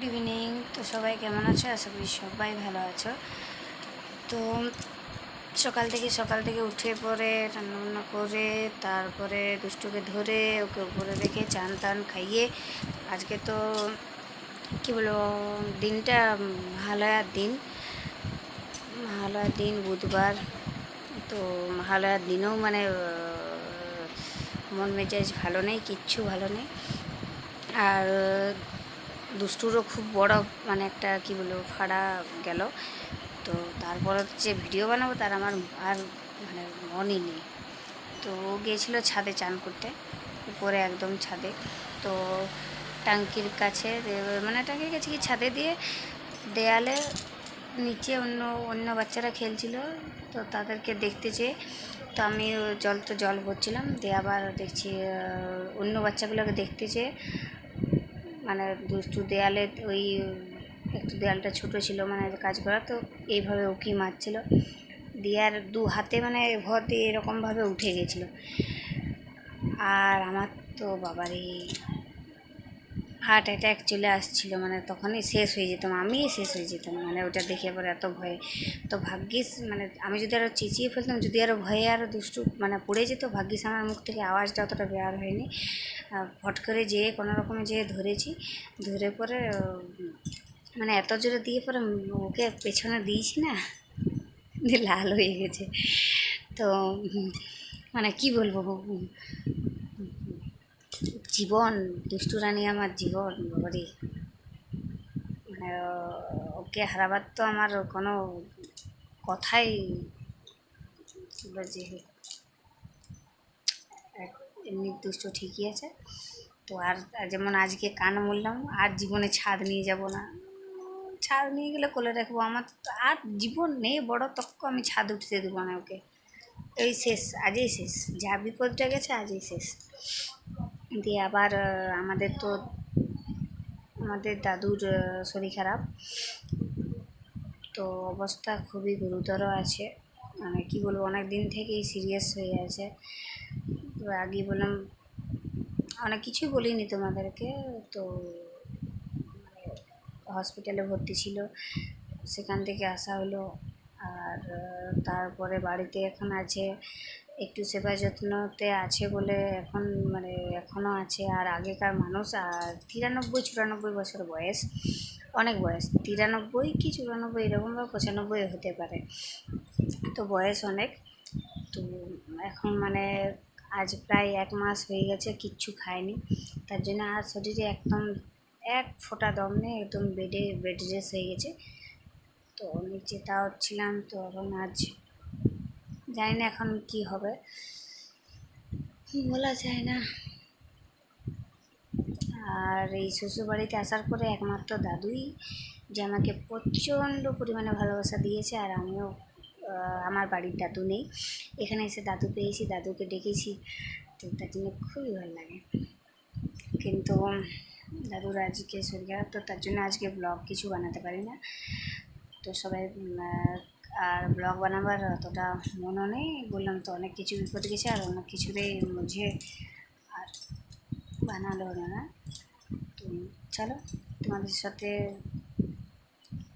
Good evening. তো সবাই কেমন আছো? আশা করি সবাই ভালো আছো। তো সকাল থেকে সকাল থেকে উঠে পরে রান্নাবান্না করে, তারপরে দুষ্টুকে ধরে ওকে উপরে রেখে চান টান খাইয়ে, আজকে তো কী বলব, দিনটা মহালয়ার দিন। মহালয়ার দিন বুধবার। তো মহালয়ার দিনেও মানে মন মেজাজ ভালো নেই, কিচ্ছু ভালো নেই। আর দুষ্টুরও খুব বড় মানে একটা কি বলব, ফাড়া গেল। তো তারপর যে ভিডিও বানাবো তার আমার আর মানে মনই নেই। তো ও গিয়েছিল ছাদে চান করতে, উপরে একদম ছাদে। তো টাঙ্কির কাছে মানে টাঙ্কির কাছে কি ছাদে দিয়ে দেয়ালে নিচে অন্য অন্য বাচ্চারা খেলছিল। তো তাদেরকে দেখতে চেয়ে, তো আমি জল তো জল ভরছিলাম। দিয়ে আবার দেখছি অন্য বাচ্চাগুলোকে দেখতে চেয়ে মানে দুষ্টু দেয়ালে ওই একটু দেয়ালটা ছোট ছিল মানে কাজ করা, তো এইভাবে উকি মারছিল। দিয়ে আর দু হাতে মানে ভর দিয়ে এরকমভাবে উঠে গেছিল। আর আমার তো বাবারে। হার্ট অ্যাটাক চলে আসছিল মানে তখনই শেষ হয়ে যেতাম, আমিই শেষ হয়ে যেতাম মানে ওটা দেখে পরে এত ভয়ে। তো ভাগ্যিস মানে আমি যদি আরও চেঁচিয়ে ফেলতাম, যদি আরও ভয়ে আরও দুষ্টু মানে পড়ে যেত, ভাগ্যিস আমার মুখ থেকে আওয়াজটা অতটা বের হয়নি। ফট করে যেয়ে কোনো রকমে যেয়ে ধরেছি, ধরে পরে মানে এত জোরে দিয়ে পরে ওকে পেছনে দিয়েছি না লাল হয়ে গেছে। তো মানে কি বলব জীবন, দুষ্টু রানী আমার জীবন, বাবারি। মানে ওকে হারাবার তো আমার কোনো কথাই যে এমনি দুষ্ট ঠিকই আছে। তো আর যেমন আজকে কান মরলাম আর জীবনে ছাদ নিয়ে যাব না। ছাদ নিয়ে গেলে কোলে রাখব, আমার আর জীবন নেই, বড় তক্ক, আমি ছাদ উঠতে দেবো না ওকে। এই শেষ, আজই শেষ, যা বিপদটা গেছে, আজই শেষ। দিয়ে আবার আমাদের তো, আমাদের দাদুর শরীর খারাপ। তো অবস্থা খুবই গুরুতর আছে। মানে কি বলব, অনেক দিন থেকেই সিরিয়াস হয়ে আছে। তো আগে বললাম, অনেক কিছুই বলিনি তোমাদেরকে। তো মানে হসপিটালে ভর্তি ছিল, সেখান থেকে আসা হলো। আর তারপরে বাড়িতে এখন আছে। একটু সেবা যত্নতে আছে বলে এখন মানে এখনও আছে, আর আগেকার মানুষ, আর তিরানব্বই, চুরানব্বই বছর বয়স, অনেক বয়স, তিরানব্বই কি চুরানব্বই, এরকম বা পঁচানব্বই হতে পারে। তো বয়স অনেক, তো এখন মানে আজ প্রায় এক মাস হয়ে গেছে, কিচ্ছু খায়নি তার জন্য আর শরীরে একদম এক ফোঁটা দম নেই, একদম বেডে বেড রেস হয়ে গেছে। তো নিচে তাও ছিলাম, তো এখন আজ জানি না এখন কি হবে। বলা যায় না। আর এই শ্বশুরবাড়িতে আসার পরে একমাত্র দাদুই, যে আমাকে প্রচণ্ড পরিমাণে ভালোবাসা দিয়েছে আর আমিও আমার বাড়ির দাদু নেই। এখানে এসে দাদু পেয়েছি, দাদুকে ডেকেছি, তো তার জন্য খুবই ভালো লাগে। কিন্তু দাদুর আজকে শরীর খারাপ, তো তার জন্য আজকে ব্লগ কিছু বানাতে পারি না। তো সবাই আর ব্লগ বানাবার অতটা মনও নেই। বললাম তো অনেক কিছু বিপদ গেছে আর অনেক কিছুতেই মুঝে আর বানালো না। তো চলো, তোমাদের সাথে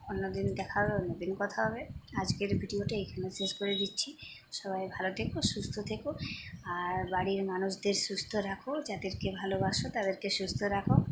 অন্যদিন দেখা হবে, অন্যদিন কথা হবে। আজকের ভিডিওটা এখানে শেষ করে দিচ্ছি। সবাই ভালো থেকো, সুস্থ থেকো। আর বাড়ির মানুষদের সুস্থ রাখো, যাদেরকে ভালোবাসো তাদেরকে সুস্থ রাখো।